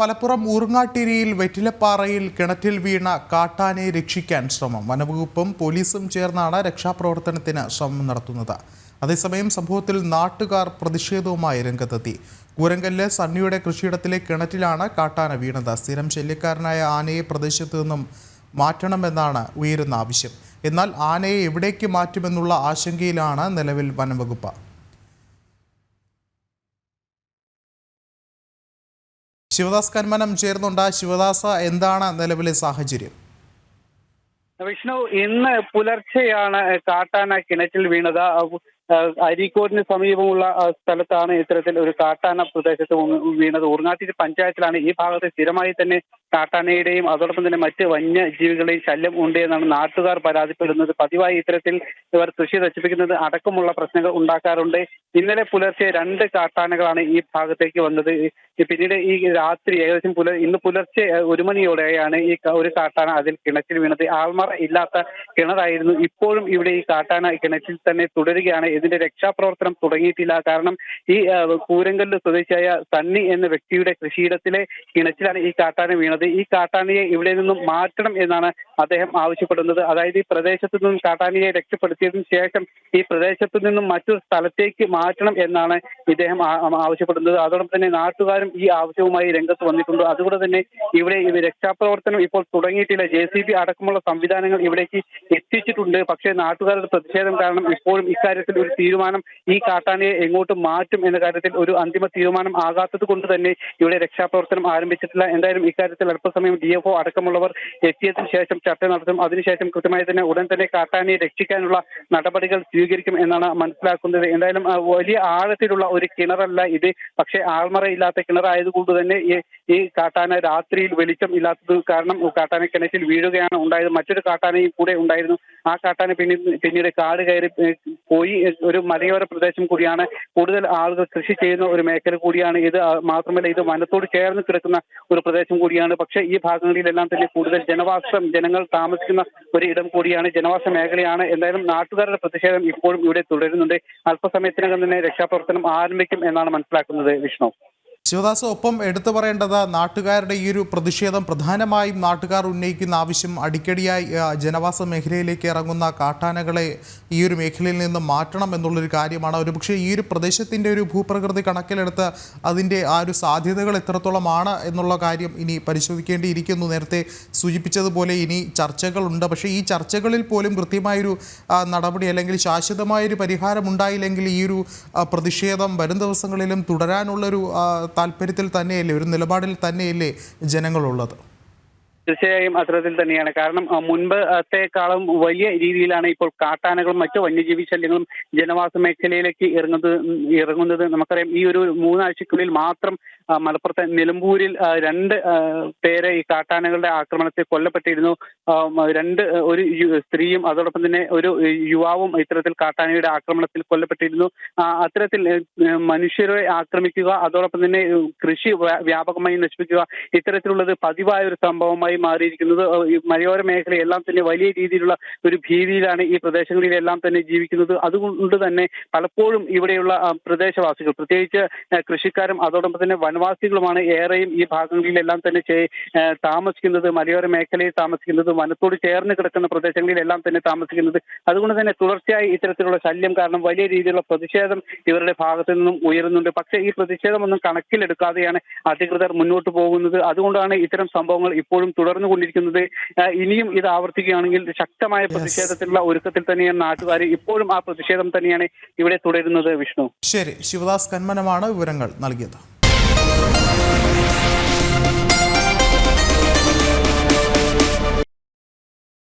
മലപ്പുറം ഊർങ്ങാട്ടിരിയിൽ വെറ്റിലപ്പാറയിൽ കിണറ്റിൽ വീണ കാട്ടാനെ രക്ഷിക്കാൻ ശ്രമം. വനവകുപ്പും പോലീസും ചേർന്നാണ് രക്ഷാപ്രവർത്തനത്തിന് ശ്രമം നടത്തുന്നത്. അതേസമയം സംഭവത്തിൽ നാട്ടുകാർ പ്രതിഷേധവുമായി രംഗത്തെത്തി. കൂരങ്കല്ല് സണ്ണിയുടെ കൃഷിയിടത്തിലെ കിണറ്റിലാണ് കാട്ടാന വീണത്. സ്ഥിരം ശല്യക്കാരനായ ആനയെ പ്രദേശത്തു നിന്നും മാറ്റണമെന്നാണ് ഉയരുന്ന ആവശ്യം. എന്നാൽ ആനയെ എവിടേക്ക് മാറ്റുമെന്നുള്ള ആശങ്കയിലാണ് നിലവിൽ വനംവകുപ്പ്. ശിവദാസ് കന്മനം ചേർന്നുണ്ട് ശിവദാസ എന്താണ് നിലവിലെ സാഹചര്യം? വിഷ്ണു ഇന്ന് പുലർച്ചെയാണ് കാട്ടാന കിണറ്റിൽ വീണത്. അരീക്കോടിന് സമീപമുള്ള സ്ഥലത്താണ് ഇത്തരത്തിൽ ഒരു കാട്ടാന പ്രദേശത്ത് വീണത്. ഊർങ്ങാട്ടിരി പഞ്ചായത്തിലാണ് ഈ ഭാഗത്ത് സ്ഥിരമായി തന്നെ കാട്ടാനയുടെയും അതോടൊപ്പം തന്നെ മറ്റ് വന്യജീവികളുടെയും ശല്യം ഉണ്ട് എന്നാണ് നാട്ടുകാർ പരാതിപ്പെടുന്നത്. പതിവായി ഇത്തരത്തിൽ ഇവർ കൃഷി നശിപ്പിക്കുന്നത് അടക്കമുള്ള പ്രശ്നങ്ങൾ ഉണ്ടാക്കാറുണ്ട്. ഇന്നലെ പുലർച്ചെ രണ്ട് കാട്ടാനകളാണ് ഈ ഭാഗത്തേക്ക് വന്നത്. പിന്നീട് ഈ രാത്രി ഏകദേശം പുലർ ഇന്ന് പുലർച്ചെ ഒരു മണിയോടെയാണ് ഈ ഒരു കാട്ടാന അതിൽ കിണറ്റിൽ വീണത്. ആൾമറ ഇല്ലാത്ത കിണറായിരുന്നു. ഇപ്പോഴും ഇവിടെ ഈ കാട്ടാന കിണറ്റിൽ തന്നെ തുടരുകയാണ് ഇതിന്റെ രക്ഷാപ്രവർത്തനം തുടങ്ങിയിട്ടില്ല. കാരണം ഈ കൂരങ്കല്ല് സ്വദേശിയായ സണ്ണി എന്ന വ്യക്തിയുടെ കൃഷിയിടത്തിലെ കിണറ്റിലാണ് ഈ കാട്ടാന വീണത്. ഈ കാട്ടാനയെ ഇവിടെ നിന്നും മാറ്റണം എന്നാണ് അദ്ദേഹം ആവശ്യപ്പെടുന്നത്. അതായത് ഈ പ്രദേശത്തു നിന്നും കാട്ടാനയെ രക്ഷപ്പെടുത്തിയതിനു ശേഷം ഈ പ്രദേശത്തു നിന്നും മറ്റൊരു സ്ഥലത്തേക്ക് മാറ്റണം എന്നാണ് ഇദ്ദേഹം ആവശ്യപ്പെടുന്നത്. അതോടൊപ്പം തന്നെ നാട്ടുകാരും ഈ ആവശ്യവുമായി രംഗത്ത് വന്നിട്ടുണ്ട്. അതുകൊണ്ട് തന്നെ ഇവിടെ രക്ഷാപ്രവർത്തനം ഇപ്പോൾ തുടങ്ങിയിട്ടില്ല. ജെ സി ബി അടക്കമുള്ള സംവിധാനങ്ങൾ ഇവിടേക്ക് എത്തിച്ചിട്ടുണ്ട്. പക്ഷേ നാട്ടുകാരുടെ പ്രതിഷേധം കാരണം ഇപ്പോഴും ഇക്കാര്യത്തിൽ ഒരു തീരുമാനം ഈ കാട്ടാനയെ എങ്ങോട്ട് മാറ്റും എന്ന കാര്യത്തിൽ ഒരു അന്തിമ തീരുമാനം ആകാത്തത് കൊണ്ട് തന്നെ ഇവിടെ രക്ഷാപ്രവർത്തനം ആരംഭിച്ചിട്ടില്ല. എന്തായാലും ഇക്കാര്യത്തിൽ അല്പസമയം ഡി എഫ് ഒ അടക്കമുള്ളവർ എത്തിയതിനു ശേഷം ചർച്ച നടത്തും. അതിനുശേഷം കൃത്യമായി തന്നെ ഉടൻ തന്നെ കാട്ടാനയെ രക്ഷിക്കാനുള്ള നടപടികൾ സ്വീകരിക്കും എന്നാണ് മനസ്സിലാക്കുന്നത്. എന്തായാലും വലിയ ആഴത്തിലുള്ള ഒരു കിണറല്ല ഇത്. പക്ഷേ ആൾമറയില്ലാത്ത കിണറായതുകൊണ്ട് തന്നെ ഈ കാട്ടാന രാത്രിയിൽ വെളിച്ചം ഇല്ലാത്തത് കാരണം കാട്ടാന കിണറ്റിൽ വീഴുകയാണ്. ഉണ്ടായത് മറ്റൊരു കാട്ടാനയും കൂടെ ഉണ്ടായിരുന്നു. ആ കാട്ടാന പിന്നീട് പിന്നീട് കാട് കയറി പോയി. ഒരു മലയോര പ്രദേശം കൂടിയാണ്. കൂടുതൽ ആളുകൾ കൃഷി ചെയ്യുന്ന ഒരു മേഖല കൂടിയാണ് ഇത്. മാത്രമല്ല ഇത് വനത്തോട് ചേർന്ന് കിടക്കുന്ന ഒരു പ്രദേശം കൂടിയാണ്. പക്ഷേ ഈ ഭാഗങ്ങളിലെല്ലാം തന്നെ കൂടുതൽ ജനവാസം ജനങ്ങൾ താമസിക്കുന്ന ഒരു ഇടം കൂടിയാണ് ജനവാസ മേഖലയാണ്. എന്തായാലും നാട്ടുകാരുടെ പ്രതിഷേധം ഇപ്പോഴും ഇവിടെ തുടരുന്നുണ്ട്. അല്പസമയത്തിനകം തന്നെ രക്ഷാപ്രവർത്തനം ആരംഭിക്കും എന്നാണ് മനസ്സിലാക്കുന്നത് വിഷ്ണു. ശിവദാസ് ഒപ്പം എടുത്തു പറയേണ്ടത് നാട്ടുകാരുടെ ഈ ഒരു പ്രതിഷേധം പ്രധാനമായും നാട്ടുകാർ ഉന്നയിക്കുന്ന ആവശ്യം അടിക്കടിയായി ജനവാസ മേഖലയിലേക്ക് ഇറങ്ങുന്ന കാട്ടാനകളെ ഈ ഒരു മേഖലയിൽ നിന്ന് മാറ്റണം എന്നുള്ളൊരു കാര്യമാണ്. ഒരുപക്ഷെ ഈ ഒരു പ്രദേശത്തിന്റെ ഒരു ഭൂപ്രകൃതി കണക്കിലെടുത്ത് അതിന്റെ ആ ഒരു സാധ്യതകൾ എത്രത്തോളമാണ് എന്നുള്ള കാര്യം ഇനി പരിശോധിക്കേണ്ടിയിരിക്കുന്നു. നേരത്തെ സൂചിപ്പിച്ചതുപോലെ ഇനി ചർച്ചകളുണ്ട്. പക്ഷേ ഈ ചർച്ചകളിൽ പോലും കൃത്യമായൊരു നടപടി അല്ലെങ്കിൽ ശാശ്വതമായൊരു പരിഹാരം ഉണ്ടായില്ലെങ്കിൽ ഈ ഒരു പ്രതിഷേധം വരും ദിവസങ്ങളിലും തുടരാനുള്ളൊരു താല്പര്യത്തിൽ തന്നെയല്ലേ ഒരു നിലപാടിൽ തന്നെയല്ലേ ജനങ്ങളുള്ളത്? തീർച്ചയായും അത്തരത്തിൽ തന്നെയാണ്. കാരണം മുൻപത്തേക്കാളും വലിയ രീതിയിലാണ് ഇപ്പോൾ കാട്ടാനകളും മറ്റു വന്യജീവി ശല്യങ്ങളും ജനവാസ മേഖലയിലേക്ക് ഇറങ്ങുന്നത് ഇറങ്ങുന്നത്. നമുക്കറിയാം ഈ ഒരു മൂന്നാഴ്ചക്കുള്ളിൽ മാത്രം മലപ്പുറത്തെ നിലമ്പൂരിൽ രണ്ട് പേരെ ഈ കാട്ടാനകളുടെ ആക്രമണത്തിൽ കൊല്ലപ്പെട്ടിരുന്നു. രണ്ട് ഒരു സ്ത്രീയും അതോടൊപ്പം തന്നെ ഒരു യുവാവും ഇത്തരത്തിൽ കാട്ടാനയുടെ ആക്രമണത്തിൽ കൊല്ലപ്പെട്ടിരുന്നു. അത്തരത്തിൽ മനുഷ്യരെ ആക്രമിക്കുക അതോടൊപ്പം തന്നെ കൃഷി വ്യാപകമായി നശിപ്പിക്കുക ഇത്തരത്തിലുള്ളത് പതിവായ ഒരു സംഭവമായി മാറിയിരിക്കുന്നത്. മലയോര മേഖലയെല്ലാം തന്നെ വലിയ രീതിയിലുള്ള ഒരു ഭീതിയിലാണ് ഈ പ്രദേശങ്ങളിലെല്ലാം തന്നെ ജീവിക്കുന്നത്. അതുകൊണ്ട് തന്നെ പലപ്പോഴും ഇവിടെയുള്ള പ്രദേശവാസികൾ പ്രത്യേകിച്ച് കൃഷിക്കാരും അതോടൊപ്പം തന്നെ വനവാസികളുമാണ് ഏറെയും ഈ ഭാഗങ്ങളിലെല്ലാം തന്നെ താമസിക്കുന്നത് മലയോര മേഖലയിൽ താമസിക്കുന്നത് വനത്തോട് ചേർന്ന് കിടക്കുന്ന പ്രദേശങ്ങളിലെല്ലാം തന്നെ താമസിക്കുന്നത്. അതുകൊണ്ട് തന്നെ തുടർച്ചയായി ഇത്തരത്തിലുള്ള ശല്യം കാരണം വലിയ രീതിയിലുള്ള പ്രതിഷേധം ഇവരുടെ ഭാഗത്തു നിന്നും ഉയരുന്നുണ്ട്. പക്ഷേ ഈ പ്രതിഷേധമൊന്നും കണക്കിലെടുക്കാതെയാണ് അധികൃതർ മുന്നോട്ട് പോകുന്നത്. അതുകൊണ്ടാണ് ഇത്തരം സംഭവങ്ങൾ ഇപ്പോഴും തുടർന്നു കൊണ്ടിരിക്കുന്നത് ഇനിയും ഇത് ആവർത്തിക്കുകയാണെങ്കിൽ ശക്തമായ പ്രതിഷേധത്തിലുള്ള ഒരുക്കത്തിൽ തന്നെയാണ് നാട്ടുകാർ ഇപ്പോഴും ആ പ്രതിഷേധം തന്നെയാണ് ഇവിടെ തുടരുന്നത്. വിഷ്ണു. ശരി. ശിവദാസ് കന്മനമാണ് വിവരങ്ങൾ നൽകിയത്.